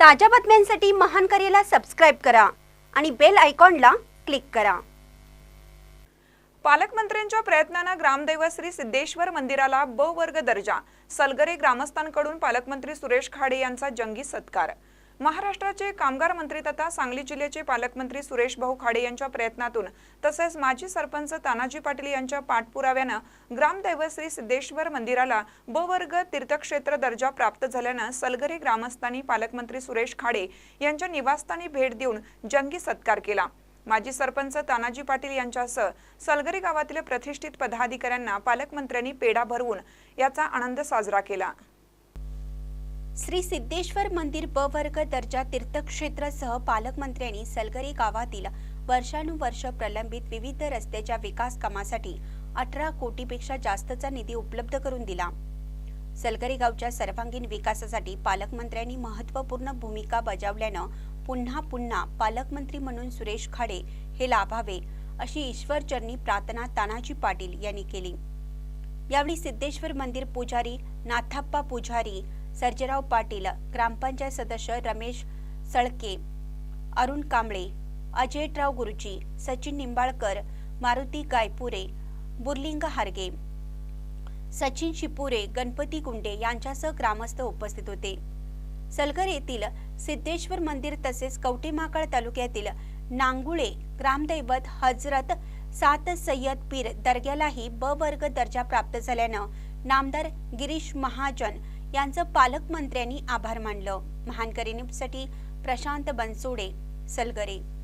ताज्या बातम्यांसाठी महान करेला सबस्क्राईब करा आणि बेल आयकॉनला क्लिक करा. पालकमंत्र्यांच्या प्रयत्नांना ग्रामदैवत श्री सिद्धेश्वर मंदिराला ब वर्ग दर्जा. सलगरे ग्रामस्थांकडून पालकमंत्री सुरेश खाडे यांचा जंगी सत्कार. महाराष्ट्राचे कामगार मंत्री तथा सांगली जिल्ह्याचे पालकमंत्री सुरेश भाऊ खाडे यांच्या प्रयत्नातून तसेच माजी सरपंच तानाजी पाटील यांच्या पाठपुराव्यानं ग्रामदैवत श्री सिद्धेश्वर मंदिराला ब वर्ग तीर्थक्षेत्र दर्जा प्राप्त झाल्यानं सलगरे ग्रामस्थांनी पालकमंत्री सुरेश खाडे यांच्या निवासस्थानी भेट देऊन जंगी सत्कार केला. माजी सरपंच तानाजी पाटील यांच्यासह सलगरी गावातील प्रतिष्ठित पदाधिकाऱ्यांना पालकमंत्र्यांनी पेढा भरवून याचा आनंद साजरा केला. श्री सिद्धेश्वर मंदिर ब वर्ग दर्जा तीर्थक्षेत्रासह पालकमंत्र्यांनी सलगरी गावातील वर्षानुवर्ष प्रलंबित विविध रस्त्याच्या विकास कामासाठी अठरा कोटीपेक्षा जास्तचा निधी उपलब्ध करून दिला. सलगरी गावच्या सर्वांगीण विकासासाठी पालकमंत्र्यांनी महत्त्वपूर्ण भूमिका बजावल्यानं पुन्हा पुन्हा पालकमंत्री म्हणून सुरेश खाडे हे लाभावे अशी ईश्वरचरणी प्रार्थना तानाजी पाटील यांनी केली. यावेळी सिद्धेश्वर मंदिर पुजारी नाथाप्पा पुजारी सर्जेराव पाटील ग्रामपंचायत सदस्य रमेश सळके अरुण कांबळे अजयराव गुरुजी सचिन निंबाळकर मारुती गायपुरे बुर्लिंग हारगे सचिन शिपुरे गणपती गुंडे यांच्यासह ग्रामस्थ उपस्थित होते. सलगर येथील सिद्धेश्वर मंदिर तसेच कवठेमाकळ तालुक्यातील नांगुळे ग्रामदैवत हजरत सात सय्यद पीर दर्ग्यालाही ब वर्ग दर्जा प्राप्त झाल्यानं नामदार गिरीश महाजन यांचं पालकमंत्र्यांनी आभार मानलं. महानकरी न्यूजसाठी प्रशांत बनसोडे सलगरे.